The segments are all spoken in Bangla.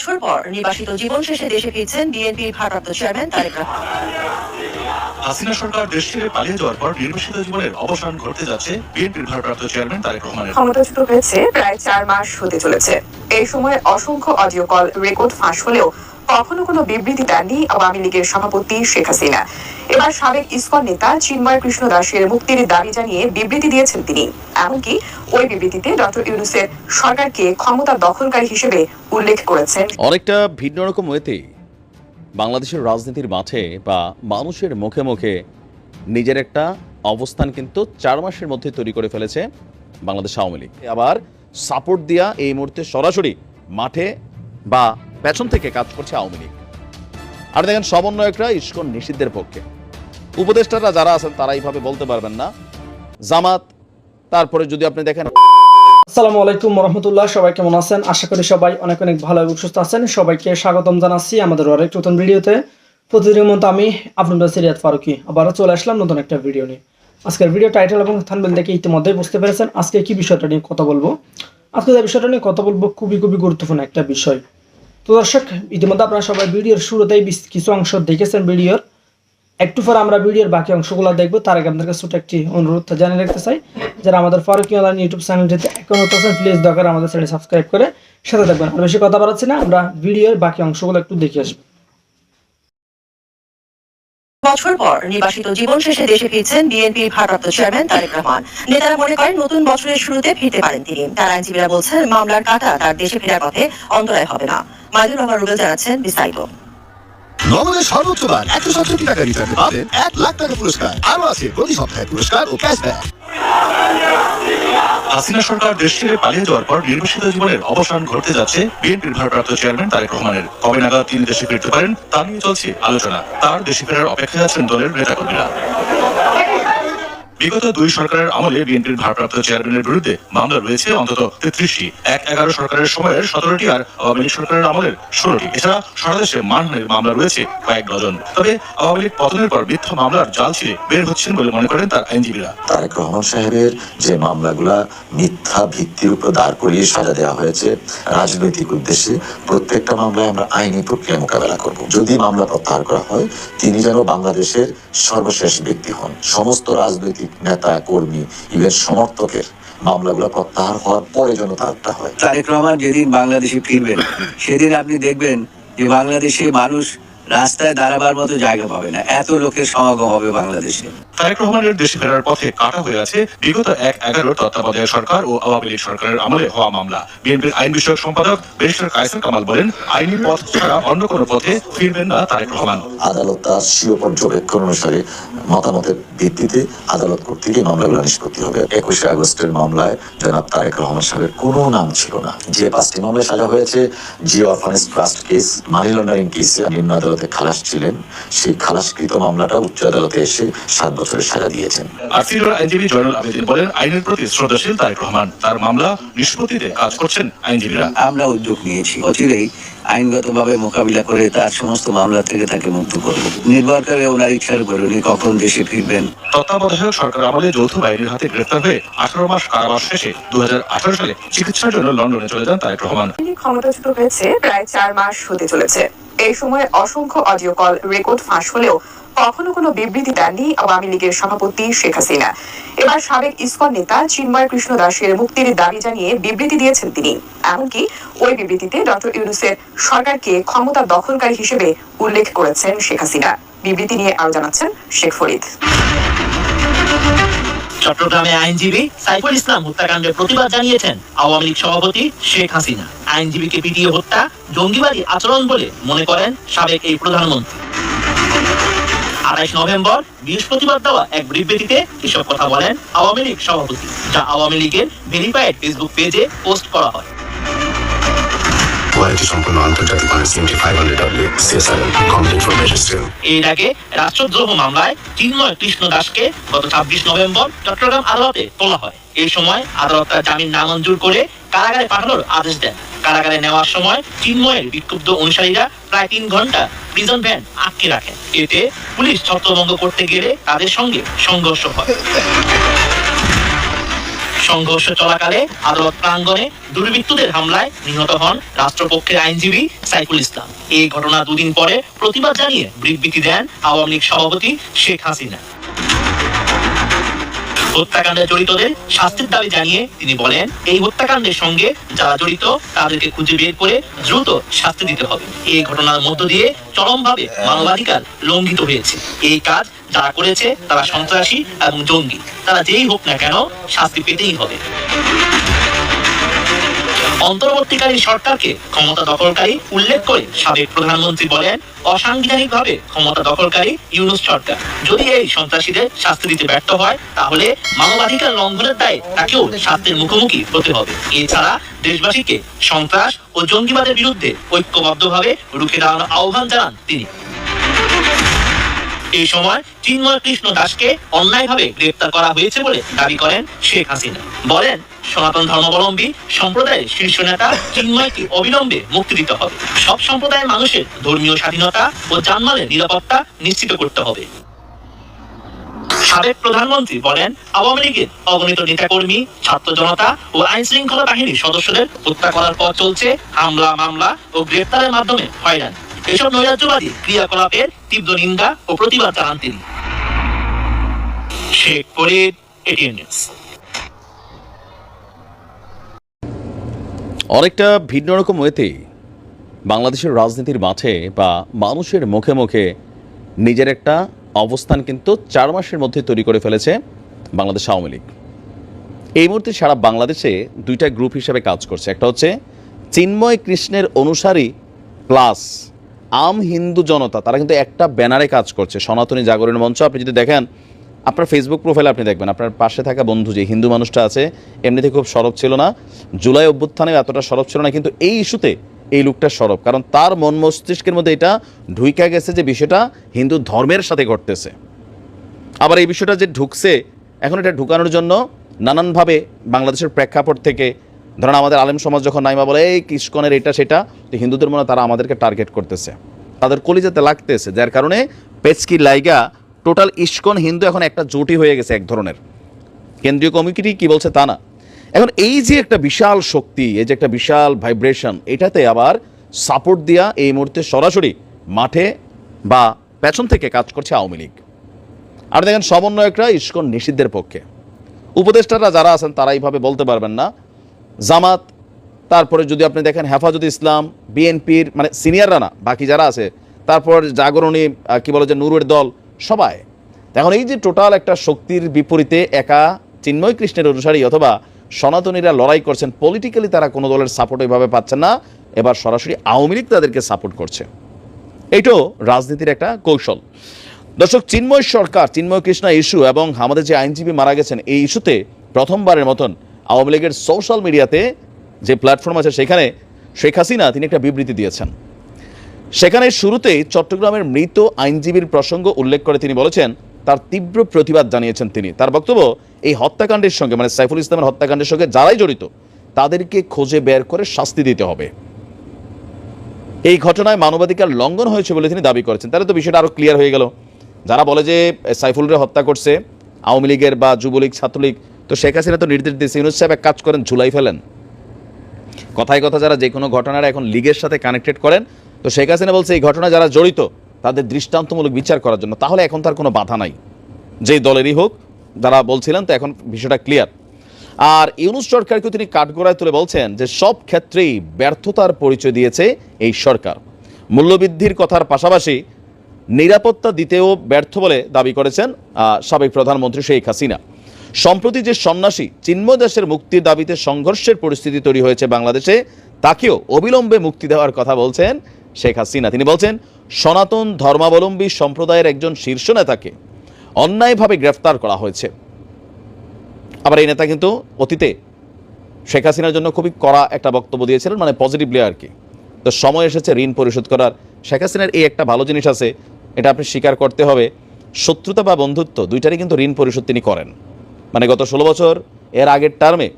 বছর পর নির্বাসিত জীবন শেষে দেশে ফিরছেন বিএনপির ভারপ্রাপ্ত চেয়ারম্যান তারেক রহমান। হাসিনা সরকার দেশ ছেড়ে পালিয়ে যাওয়ার পর নির্বাসিত জীবনের অবসান ঘটতে যাচ্ছে বিএনপির ভারপ্রাপ্ত চেয়ারম্যান তারেক রহমানের। ক্ষমতাচ্যুত হয়েছে প্রায় চার মাস হতে চলেছে। এই সময় অসংখ্য অডিও কল রেকর্ড ফাঁস হলেও কখনো কোনো বিবৃতি দেননি আওয়ামী লীগের সভাপতি শেখ হাসিনা। এবার সাবেক ইসকন নেতা চিন্ময় কৃষ্ণ দাসের মুক্তির দাবি জানিয়ে বিবৃতি দিয়েছেন তিনি। এমনকি ওই বিবৃতিতে ডক্টর ইউনুসের সরকারকে ক্ষমতা দখলকারী হিসেবে উল্লেখ করেছেন। অনেকটা ভিন্ন রকম ওয়েতেই বাংলাদেশের রাজনীতির মাঠে বা মানুষের মুখে মুখে নিজের একটা অবস্থান কিন্তু চার মাসের মধ্যে তৈরি করে ফেলেছে বাংলাদেশ আওয়ামী লীগ। আবার সাপোর্ট দিয়া এই মুহূর্তে সরাসরি মাঠে বা পেছন থেকে কাজ করছে আওয়ামী লীগ। আর দেখেন সমন্বয়করা ইস্কন নিষিদ্ধের পক্ষে। উপদেষ্টারা যারা আছেন তারা এইভাবে বলতে পারবেন না। জামাত, তারপরে যদি আপনি দেখেন আসসালামু আলাইকুম রহমতুল্লাহ সবাই কেমন আছেন? আশা করি সবাই অনেক অনেক ভালো এবং সুস্থ আছেন। সবাইকে স্বাগতম জানাচ্ছি আমাদের আরেক নতুন ভিডিওতে। প্রতিদিনের মতো আমি আপনাদের সিরিয়াত ফারুকি আবারও চলে আসলাম নতুন একটা ভিডিও নিয়ে। আজকের ভিডিও টাইটেল এবং থানবেল দেখে ইতিমধ্যেই বুঝতে পেরেছেন। আজকে কি বিষয়টা নিয়ে কথা বলব? আজকে যে বিষয়টা নিয়ে কথা বলব খুবই খুবই গুরুত্বপূর্ণ একটা বিষয়। তো দর্শক, ইতিমধ্যে আপনারা সবাই ভিডিওর শুরুতেই কিছু অংশ দেখেছেন ভিডিওর। একটু পরে আমরা ভিডিওর বাকি অংশগুলো দেখব। তার আগে আপনাদের কাছে একটি অনুরোধ জানিয়ে রাখতে চাই, যারা আমাদের ফারুকি অনলাইন ইউটিউব চ্যানেলটিতে এখন হতেছেন প্লিজ দরকার আমাদের চ্যানেল সাবস্ক্রাইব করে সাথে থাকবেন। আর বেশি কথা বাড়াচ্ছি না, আমরা ভিডিওর বাকি অংশগুলো একটু দেখে আসব। বছর পর নির্বাসিত জীবন শেষে দেশে ফিরছেন বিএনপির ভারপ্রাপ্ত চেয়ারম্যান তারেক রহমান। নেতারা মনে করেন নতুন বছরের শুরুতে ফিরতে পারেন তিনি। তার আইনজীবীরা বলছেন, মামলার কাটা তার দেশে ফেরার পথে অন্তরায় হবে না। মাইদুর রহমান রুবেল জানাচ্ছেন বিস্তারিত নগদের সর্বোচ্চ বার একশো সাতষট্টি টাকা রিটার্নে পাবেন এক লাখ টাকা পুরস্কার। আরও আছে প্রতি সপ্তাহে পুরস্কার ও ক্যাশব্যাক হাসিনা সরকার দেশ ছেড়ে পালিয়ে যাওয়ার পর নির্বাসিত জীবনের অবসান ঘটতে যাচ্ছে বিএনপির ভারপ্রাপ্ত চেয়ারম্যান তারেক রহমানের। কবে নাগাদ তিনি দেশে ফিরতে পারেন তা নিয়ে চলছে আলোচনা। তার দেশে ফেরার অপেক্ষায় আছেন দলের নেতাকর্মীরা। বিগত দুই সরকারের আমলে বিএনপির ভারপ্রাপ্ত চেয়ারম্যানের বিরুদ্ধে মামলা রয়েছে অন্তত তেত্রিশটি। এক এগারো সরকারের সময়ের সতেরোটি আর আওয়ামী লীগ সরকারের আমলের ষোলোটি। এছাড়া সারা দেশে মানহানির মামলা রয়েছে কয়েক ডজন। তবে আওয়ামী লীগ পতনের পর মিথ্যা মামলার জাল ছিঁড়ে বের হচ্ছেন বলে মনে করেন তার আইনজীবীরা। তারেক রহমান সাহেবের যে মামলাগুলা মিথ্যা ভিত্তির উপর দাঁড় করিয়ে সাজা দেওয়া হয়েছে, রাজনৈতিক উদ্দেশ্যে প্রত্যেকটা মামলায় আমরা আইনি প্রক্রিয়া মোকাবেলা করব। যদি মামলা প্রত্যাহার করা হয়, তিনি যেন বাংলাদেশের সর্বশেষ ব্যক্তি হন। সমস্ত রাজনৈতিক নেতা কর্মী ইভেন সমর্থকের মামলাগুলো প্রত্যাহার হওয়ার পরে যেন তারটা হয়। তারেক রহমান যেদিন বাংলাদেশে ফিরবেন, সেদিন আপনি দেখবেন যে বাংলাদেশে মানুষ রাস্তায় দাঁড়াবার মতো জায়গা পাবে না। এত লোকের সমাগম হবে বাংলাদেশে। তারেক রহমানের দেশে ফেরার পথে কাটা হয়ে আছে বিগত এক এগারো তত্ত্বাবধায়ক সরকার ও আওয়ামী লীগ সরকারের আমলে হওয়া মামলা। বিএনপির আইন বিষয়ক সম্পাদক ব্যারিস্টার কায়সার কামাল বলেন আইনি পথ ছাড়া অন্য কোনো পথে ফিরবেন না তারেক রহমান। আদালত তার স্বীয় পর্যবেক্ষণ অনুসারে মতামতের ভিত্তিতে আদালত কর্তৃক এই মামলাগুলো নিষ্পত্তি হবে। একুশে আগস্টের মামলায় জনাব তারেক রহমান সাহেবের কোনো নাম ছিল না। যে পাঁচটি মামলায় সাজা হয়েছে যে orphanage trust case money laundering কেসে নিম্ন আদালতে খালাস ছিলেন। সেই খালাসকৃত মামলাটা উচ্চ আদালতে এসে সাত বছরের সাজা দিয়েছেন। আর আইনজীবী জয়নুল আবেদিন বলেন আইনের প্রতি শ্রদ্ধাশীল তারেক রহমান। তার মামলা নিষ্পত্তিতে কাজ করছেন আইনজীবীরা। আমরা উদ্যোগ নিয়েছি। অচিরেই আইনগতভাবে মোকাবিলা করে তার সমস্ত মামলা থেকে তাকে মুক্ত করব। নির্ভর করে ওনার ইচ্ছার উপর উনি কখন দেশে ফিরবেন? তত্ত্বাবধায়ক সরকার আমলে যৌথ বাহিনীর হাতে গ্রেফতার হয়ে আঠারো মাস কারাবাস শেষে দু সালে চিকিৎসার জন্য লন্ডনে চলে যান তারেক রহমান। তিনি ক্ষমতাচ্যুত হয়েছে প্রায় চার মাস হতে চলেছে। এই সময় অসংখ্য অডিও কল রেকর্ড ফাঁস হলেও কখনো কোনো বিবৃতি দেননি আওয়ামী লীগের সভাপতি শেখ হাসিনা। এবার সাবেক ইসকন নেতা চিন্ময় কৃষ্ণ দাসের মুক্তির দাবি জানিয়ে বিবৃতি দিয়েছেন তিনি। এমনকি ওই বিবৃতিতে ডক্টর ইউনুসের সরকারকে ক্ষমতা দখলকারী হিসেবে উল্লেখ করেছেন শেখ হাসিনা। বিবৃতি নিয়ে আরও জানাচ্ছেন শেখ ফরিদ। চট্টগ্রামে আইনজীবী সাইফুল ইসলাম হত্যাকাণ্ডের প্রতিবাদ জানিয়েছেন আওয়ামী লীগ সভাপতি শেখ হাসিনা। আইনজীবীকে পিটিয়ে হত্যা, জঙ্গিবাদী আচরণ বলে মনে করেন সাবেক এই প্রধানমন্ত্রী। আঠাইশ নভেম্বর বৃহস্পতিবার দেওয়া এক বিবৃতিতে এসব কথা বলেন আওয়ামী লীগ সভাপতি, যা আওয়ামী লীগের ভেরিফাইড ফেসবুক পেজে পোস্ট করা হয়। আগে রাষ্ট্রদ্রোহ মামলায় চিন্ময় কৃষ্ণ দাসকে গত ছাব্বিশ নভেম্বর চট্টগ্রাম আদালতে তোলা হয়। এই সময় আদালত তার জামিন নামঞ্জুর করে কারাগারে পাঠানোর আদেশ দেন। কারাগারে নেওয়ার সময় চিন্ময়ের বিক্ষুব্ধ অনুসারীরা প্রায় তিন ঘণ্টা প্রিজন ভ্যান আটকে রাখেন। এতে পুলিশ ছত্রভঙ্গ করতে গেলে তাদের সঙ্গে সংঘর্ষ হয়। সংঘর্ষ চলাকালে আদালত প্রাঙ্গণে দুর্বৃত্তদের হামলায় নিহত হন রাষ্ট্রপক্ষের আইনজীবী সাইফুল ইসলাম। এই ঘটনা দুদিন পরে প্রতিবাদ জানিয়ে বিবৃতি দেন আওয়ামী লীগ সভাপতি শেখ হাসিনা। হত্যাকাণ্ডে জড়িতদের শাস্তির দাবি জানিয়ে তিনি বলেন, এই হত্যাকাণ্ডের সঙ্গে যারা জড়িত, তাদেরকে খুঁজে বের করে দ্রুত শাস্তি দিতে হবে। এই ঘটনার মধ্য দিয়ে চরমভাবে মানবাধিকার লঙ্ঘিত হয়েছে। এই কাজ যারা করেছে তারা সন্ত্রাসী এবং জঙ্গি। তারা যেই হোক না কেন শাস্তি পেতেই হবে। অন্তর্বর্তীকালীন সরকারকে ক্ষমতা দখলকারী উল্লেখ করে সাবেক প্রধানমন্ত্রী বলেন, অসাংবিধানিকভাবে ক্ষমতা দখলকারী ইউনুস সরকার। যদি এই সন্ত্রাসীদের শাস্তি দিতে ব্যর্থ হয়, তাহলে মানবাধিকার লঙ্ঘনের দায়ে তাকেও শাস্তির মুখোমুখি হতে হবে। এছাড়া দেশবাসীকে সন্ত্রাস ও জঙ্গিবাদের বিরুদ্ধে ঐক্যবদ্ধভাবে রুখে দাঁড়ানোর আহ্বান জানান তিনি। এই সময় চিন্ময় কৃষ্ণ দাসকে অন্যায়ভাবে গ্রেপ্তার করা হয়েছে বলে দাবি করেন শেখ হাসিনা। বলেন, সনাতন ধর্মাবলম্বী সম্প্রদায়ের শীর্ষ নেতা চিন্ময়কে অবিলম্বে মুক্তি দিতে হবে। সব সম্প্রদায়ের মানুষের ধর্মীয় স্বাধীনতা ও জানমালের নিরাপত্তা নিশ্চিত করতে হবে। সাবেক প্রধানমন্ত্রী বলেন, আওয়ামী লীগের অগণিত নেতাকর্মী, ছাত্র জনতা ও আইন শৃঙ্খলা বাহিনীর সদস্যদের হত্যা করার পর চলছে। হামলা, মামলা ও গ্রেপ্তারের মাধ্যমে হয়রানি। এসব নৈরাজ্যবাদী ক্রিয়াকলাপের তীব্র নিন্দা ও প্রতিবাদ জানান তিনি। অনেকটা ভিন্ন রকম ওয়েতেই বাংলাদেশের রাজনীতির মাঠে বা মানুষের মুখে মুখে নিজের একটা অবস্থান কিন্তু চার মাসের মধ্যে তৈরি করে ফেলেছে বাংলাদেশ আওয়ামী লীগ। এই মুহূর্তে সারা বাংলাদেশে দুইটা গ্রুপ হিসেবে কাজ করছে। একটা হচ্ছে চিন্ময় কৃষ্ণের অনুসারী প্লাস আম হিন্দু জনতা, তারা কিন্তু একটা ব্যানারে কাজ করছে, সনাতনী জাগরণ মঞ্চ। আপনি যদি দেখেন, আপনার ফেসবুক প্রোফাইলে আপনি দেখবেন, আপনার পাশে থাকা বন্ধু যে হিন্দু মানুষটা আছে, এমনিতে খুব সরব ছিল না। জুলাই অভ্যুত্থানে এতটা সরব ছিল না, কিন্তু এই ইস্যুতে এই লোকটা সরব, কারণ তার মন মস্তিষ্কের মধ্যে এটা ঢুইকা গেছে যে বিষয়টা হিন্দু ধর্মের সাথে ঘটতেছে। আবার এই বিষয়টা যে ঢুকছে, এখন এটা ঢুকানোর জন্য নানানভাবে বাংলাদেশের প্রেক্ষাপট থেকে ধরেন আমাদের আলেম সমাজ যখন নাইমা বলে, এই ইস্কনের এটা সেটা, তো হিন্দুদের মনে তারা আমাদেরকে টার্গেট করতেছে। তাদের কলিজাতে লাগতেছে, যার কারণে পেচকি লাইগা টোটাল ইস্কন হিন্দু এখন একটা জোটই হয়ে গেছে এক ধরনের। কেন্দ্রীয় কমিটি কি বলছে তা না। এখন এই যে একটা বিশাল শক্তি, এই যে একটা বিশাল ভাইব্রেশন এটাতে আবার সাপোর্ট দিয়া এই মুহূর্তে সরাসরি মাঠে বা পেছন থেকে কাজ করছে আওয়ামী লীগ। আর দেখেন সমন্বয়করা ইস্কন নিষিদ্ধের পক্ষে। উপদেষ্টারা যারা আছেন তারা এইভাবে বলতে পারবেন না জামাত, তারপরে যদি আপনি দেখেন হেফাজত ইসলাম, বিএনপির মানে সিনিয়ররা না, বাকি যারা আছে, তারপর জাগরণী কি বলে যে নুরের দল, সবাই। এখন এই যে টোটাল একটা শক্তির বিপরীতে একা চিন্ময় কৃষ্ণের অনুসারী অথবা সনাতনীরা লড়াই করছেন পলিটিক্যালি তারা কোনো দলের সাপোর্ট ওইভাবে পাচ্ছেন না, এবার সরাসরি আওয়ামী লীগ তাদেরকে সাপোর্ট করছে। এইটাও রাজনীতির একটা কৌশল। দর্শক, চিন্ময় সরকার, চিন্ময় কৃষ্ণ ইস্যু এবং আমাদের যে আইনজীবী মারা গেছেন, এই ইস্যুতে প্রথমবারের মতন আওয়ামী লীগের সোশ্যাল মিডিয়াতে যে প্ল্যাটফর্ম আছে সেখানে শেখ হাসিনা তিনি একটা বিবৃতি দিয়েছেন। সেখানে শুরুতেই চট্টগ্রামের মৃত আইনজীবীর প্রসঙ্গ উল্লেখ করে তিনি বলেছেন, তার তীব্র প্রতিবাদ জানিয়েছেন তিনি। তার বক্তব্য, এই হত্যাকাণ্ডের সঙ্গে মানে সাইফুল ইসলামের হত্যাকাণ্ডের সঙ্গে যারাই জড়িত, তাদেরকে খোঁজে বের করে শাস্তি দিতে হবে। এই ঘটনায় মানবাধিকার লঙ্ঘন হয়েছে বলে তিনি দাবি করেছেন। তাহলে তো বিষয়টা আরও ক্লিয়ার হয়ে গেল। যারা বলে যে সাইফুলরে হত্যা করছে, আওয়ামী লীগের বা যুবলীগ, ছাত্রলীগ তো শেখ হাসিনা তো নির্দেশ দিয়েছে, ইউনুস সাহেব এক কাজ করেন, ঝুলাই ফেলেন। কথায় কথা যারা যে কোনো ঘটনার এখন লীগের সাথে কানেক্টেড করেন, তো শেখ হাসিনা বলছে, এই ঘটনা যারা জড়িত, তাদের দৃষ্টান্তমূলক বিচার করার জন্য। তাহলে এখন তার কোনো বাধা নাই। যেই দলেরই হোক, যারা বলছিলেন, তো এখন বিষয়টা ক্লিয়ার আর ইউনুস সরকারকে তিনি কাঠগড়ায় তুলে বলছেন যে, সব ক্ষেত্রেই ব্যর্থতার পরিচয় দিয়েছে এই সরকার। মূল্যবৃদ্ধির কথার পাশাপাশি নিরাপত্তা দিতেও ব্যর্থ বলে দাবি করেছেন সাবেক প্রধানমন্ত্রী শেখ হাসিনা। সম্প্রতি যে সন্ন্যাসী চিন্ময় দাসের মুক্তির দাবিতে সংঘর্ষের পরিস্থিতি তৈরি হয়েছে বাংলাদেশে, তাকেও অবিলম্বে মুক্তি দেওয়ার কথা বলছেন শেখ হাসিনা। তিনি বলছেন, সনাতন ধর্মাবলম্বী সম্প্রদায়ের একজন শীর্ষ নেতাকে অন্যায়ভাবে গ্রেফতার করা হয়েছে। আবার এই নেতা কিন্তু অতীতে শেখ হাসিনার জন্য খুবই কড়া একটা বক্তব্য দিয়েছিলেন মানে পজিটিভলি আর কি। তো সময় এসেছে ঋণ পরিশোধ করার। শেখ হাসিনার এই একটা ভালো জিনিস আছে, এটা আপনি স্বীকার করতে হবে, শত্রুতা বা বন্ধুত্ব দুইটারই কিন্তু ঋণ পরিশোধ তিনি করেন। মানে গত ষোলো বছর, এর আগের টার্মে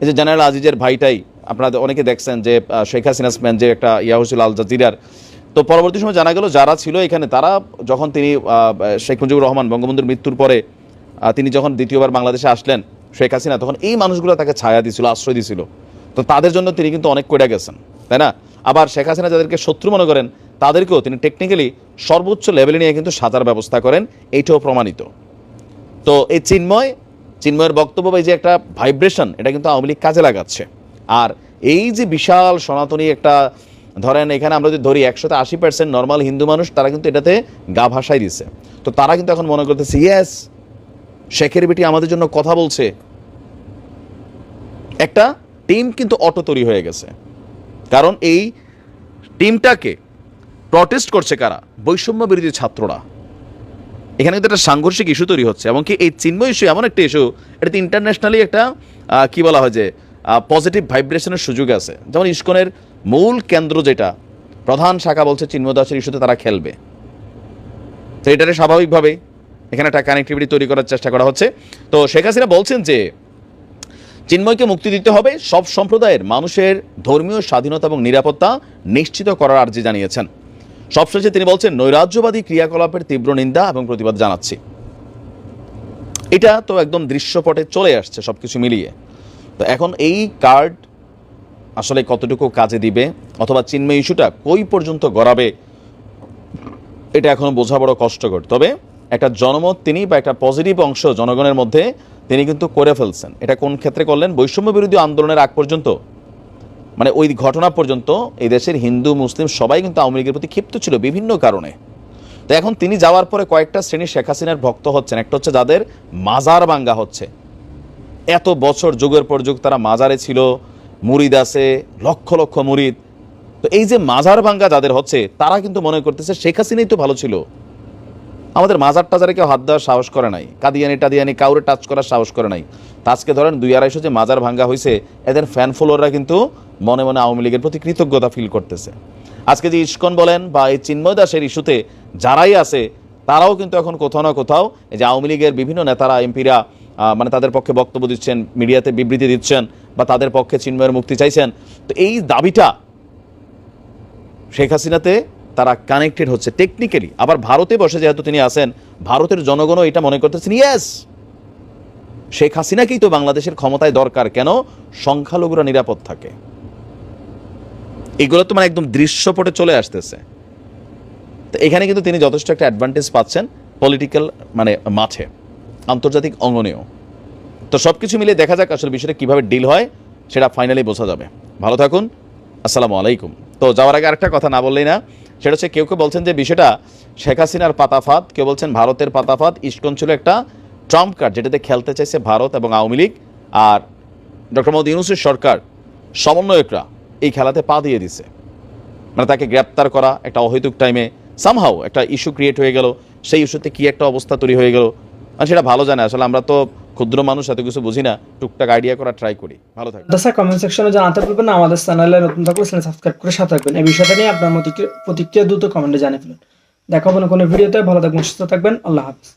এই যে জেনারেল আজিজের ভাইটাই, আপনারা অনেকে দেখছেন যে শেখ হাসিনা স্ম্যান যে একটা ইয়া হয়েছিল আল জাজিরার তো পরবর্তী সময় জানা গেল, যারা ছিল এখানে, তারা যখন তিনি শেখ মুজিবুর রহমান বঙ্গবন্ধুর মৃত্যুর পরে তিনি যখন দ্বিতীয়বার বাংলাদেশে আসলেন শেখ হাসিনা তখন এই মানুষগুলো তাকে ছায়া দিছিল, আশ্রয় দিছিল। তো তাদের জন্য তিনি কিন্তু অনেক কইরা গেছেন, তাই না? আবার শেখ হাসিনা যাদেরকে শত্রু মনে করেন, তাদেরকেও তিনি টেকনিক্যালি সর্বোচ্চ লেভেলে নিয়ে কিন্তু সাজার ব্যবস্থা করেন, এইটাও প্রমাণিত। তো এই চিন্ময় চিন্ময়ের বক্তব্য বা এই যে একটা ভাইব্রেশন এটা কিন্তু আওয়ামী লীগ কাজে লাগাচ্ছে। আর এই যে বিশাল সনাতনী একটা, ধরেন এখানে আমরা যদি ধরি, একশোতে আশি পার্সেন্ট নর্মাল হিন্দু মানুষ, তারা কিন্তু এটাতে গা ভাসাই দিছে। তো তারা কিন্তু এখন মনে করতেছে ইয়েস শেখের বেটি আমাদের জন্য কথা বলছে। একটা টিম কিন্তু অটো তৈরি হয়ে গেছে। কারণ এই টিমটাকে প্রটেস্ট করছে কারা? বৈষম্য বিরোধী ছাত্ররা। এখানে কিন্তু একটা সাংঘর্ষিক ইস্যু তৈরি হচ্ছে এমনকি এই চিন্ময় ইস্যু এমন একটা ইস্যু এটাতে ইন্টারন্যাশনালি একটা কি বলা হয় যে পজিটিভ ভাইব্রেশনের সুযোগ আছে। যেমন ইস্কনের মূল কেন্দ্র যেটা, প্রধান শাখা বলছে চিন্ময় দাসের ইস্যুতে তারা খেলবে। তো এটারে স্বাভাবিকভাবে এখানে একটা কানেক্টিভিটি তৈরি করার চেষ্টা করা হচ্ছে। তো শেখ হাসিনা বলছেন যে, চিন্ময়কে মুক্তি দিতে হবে সব সম্প্রদায়ের মানুষের ধর্মীয় স্বাধীনতা এবং নিরাপত্তা নিশ্চিত করার আর্জি জানিয়েছেন। সবশেষে তিনি বলছেন, নৈরাজ্যবাদী ক্রিয়াকলাপের তীব্র নিন্দা এবং প্রতিবাদ জানাচ্ছি। এটা তো একদম দৃশ্যপটে চলে আসছে সবকিছু মিলিয়ে। তো এখন এই কার্ড আসলে কতটুকু কাজে দিবে অথবা চিন্ময় ইস্যুটা কই পর্যন্ত গড়াবে, এটা এখন বোঝা বড় কষ্টকর। তবে একটা জনমত তিনি বা একটা পজিটিভ অংশ জনগণের মধ্যে তিনি কিন্তু করে ফেলছেন। এটা কোন ক্ষেত্রে করলেন? বৈষম্য বিরোধী আন্দোলনের আগ পর্যন্ত মানে ওই ঘটনা পর্যন্ত এই দেশের হিন্দু, মুসলিম সবাই কিন্তু আওয়ামী লীগের প্রতি ক্ষিপ্ত ছিল বিভিন্ন কারণে। তো এখন তিনি যাওয়ার পরে কয়েকটা শ্রেণি শেখ হাসিনার ভক্ত হচ্ছেন। একটা হচ্ছে যাদের মাজার বাঙ্গা হচ্ছে। এত বছর, যুগের পর যুগ তারা মাজারে ছিল, মুরিদ আছে, লক্ষ লক্ষ মুরিদ। তো এই যে মাজার ভাঙ্গা যাদের হচ্ছে, তারা কিন্তু মনে করতেছে শেখ হাসিনাই তো ভালো ছিল। আমাদের মাজার টাজারে কেউ হাত দেওয়ার সাহস করে নাই। কাদিয়ানি টাদিয়ানি কাউরে টাচ করার সাহস করে নাই। আজকে ধরেন দুই আড়াইশো যে মাজার ভাঙ্গা হয়েছে এদের ফ্যান ফলোয়াররা কিন্তু মনে মনে আওয়ামী লীগের প্রতি কৃতজ্ঞতা ফিল করতেছে। আজকে যে ইস্কন বলেন বা এই চিন্ময় দাসের ইস্যুতে যারাই আছে, তারাও কিন্তু এখন কোথাও না কোথাও এই যে আওয়ামী লীগের বিভিন্ন নেতারা, এমপিরা মানে তাদের পক্ষে বক্তব্য দিচ্ছেন, মিডিয়াতে বিবৃতি দিচ্ছেন বা তাদের পক্ষে চিন্ময়ের মুক্তি চাইছেন, তো এই দাবিটা শেখ হাসিনাতে তারা কানেক্টেড হচ্ছে টেকনিক্যালি আবার ভারতে বসে যেহেতু তিনি আছেন, ভারতের জনগণও এটা মনে করতেছেন ইয়েস শেখ হাসিনাকেই তো বাংলাদেশের ক্ষমতায় দরকার কেন? সংখ্যালঘুরা নিরাপদ থাকে। এগুলো তো মানে একদম দৃশ্যপটে চলে আসতেছে। তো এখানে কিন্তু তিনি যথেষ্ট একটা অ্যাডভান্টেজ পাচ্ছেন পলিটিক্যাল মানে মাঠে, আন্তর্জাতিক অঙ্গনেও। তো সব কিছু মিলিয়ে দেখা যাক আসলে বিষয়টা কীভাবে ডিল হয়, সেটা ফাইনালি বোঝা যাবে। ভালো থাকুন, আসসালামু আলাইকুম। তো যাওয়ার আগে আরেকটা কথা না বললেই না, সেটা হচ্ছে কেউ কেউ বলছেন যে বিষয়টা শেখ হাসিনার পাতাফাত, কেউ বলছেন ভারতের পাতাফাত, ইস্কন ছিল একটা ট্রাম্প কার্ড যেটাতে খেলতে চাইছে ভারত এবং আওয়ামী লীগ। আর ডক্টর মোহাম্মদ ইউনুসের সরকার, সমন্বয়করা এই খেলাতে পা দিয়ে দিছে। মানে তাকে গ্রেপ্তার করা একটা অহৈতুক টাইমে সামহাও একটা ইস্যু ক্রিয়েট হয়ে গেল, সেই ইস্যুতে কি একটা অবস্থা তৈরি হয়ে গেল। আর সেটা ভালো জানে, আসলে আমরা তো ক্ষুদ্র মানুষ, এত কিছু বুঝি না। টুকটাক আইডিয়া করা ট্রাই করি। ভালো থাকবেন। দাসা কমেন্ট সেকশনে জানাতে পারবেন না। আমাদের চ্যানেলে নতুন থাকলে চ্যানেল সাবস্ক্রাইব করে সাথে থাকবেন। এই বিষয়টা নিয়ে আপনার প্রতিক্রিয়া দ্রুত কমেন্টে জানিয়ে ফেলুন। দেখা হবে কোনো ভিডিওতে ভালো থাকবেন, সুস্থ থাকবেন। আল্লাহ হাফিজ।